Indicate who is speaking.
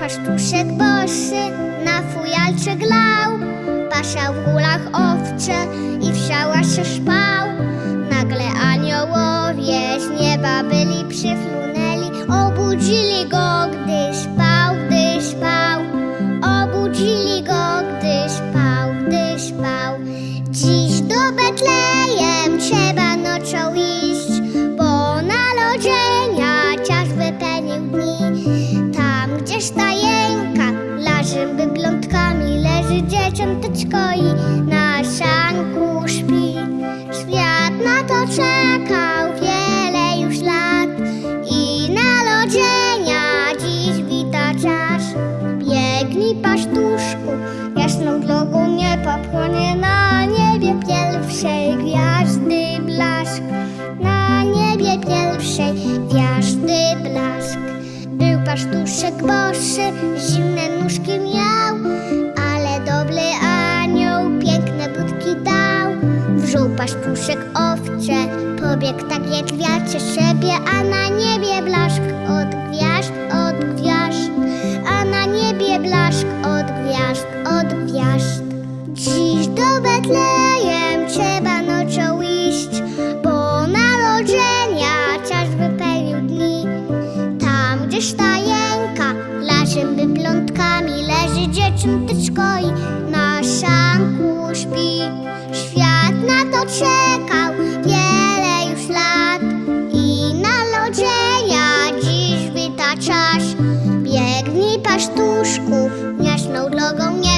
Speaker 1: pasztuszek boszy na fujalcze glał, pasiał w górach owcze i w się szpał. Nagle aniołowie z nieba byli przyflunęli, obudzili go, gdy spał, gdy spał. Obudzili go, gdy spał, gdy spał. Dziś do Betlejem laży wyglądkami, leży dzieciąteczko i na szanku śpi. Świat na to czekał wiele już lat i narodzenia dziś wita czas. Biegnij pasztuszku, jasną drogą nie popłonie na niebie pierwszej gwiazdy blask. Boszy, zimne nóżki miał, ale dobry anioł piękne budki dał. Wziął pasztuszek owcze, pobiegł tak jak wiatrze szebie, a na niebie blask od gwiazd, od gwiazd, a na niebie blask od gwiazd, od gwiazd. Dziś do Betlejem Piękna jęka, lażym plątkami leży dzieciąteczko i na szanku śpi. Świat na to czekał wiele już lat i na lodzenia dziś wita czas. Biegnij pasztuszku, jaśną drogą nie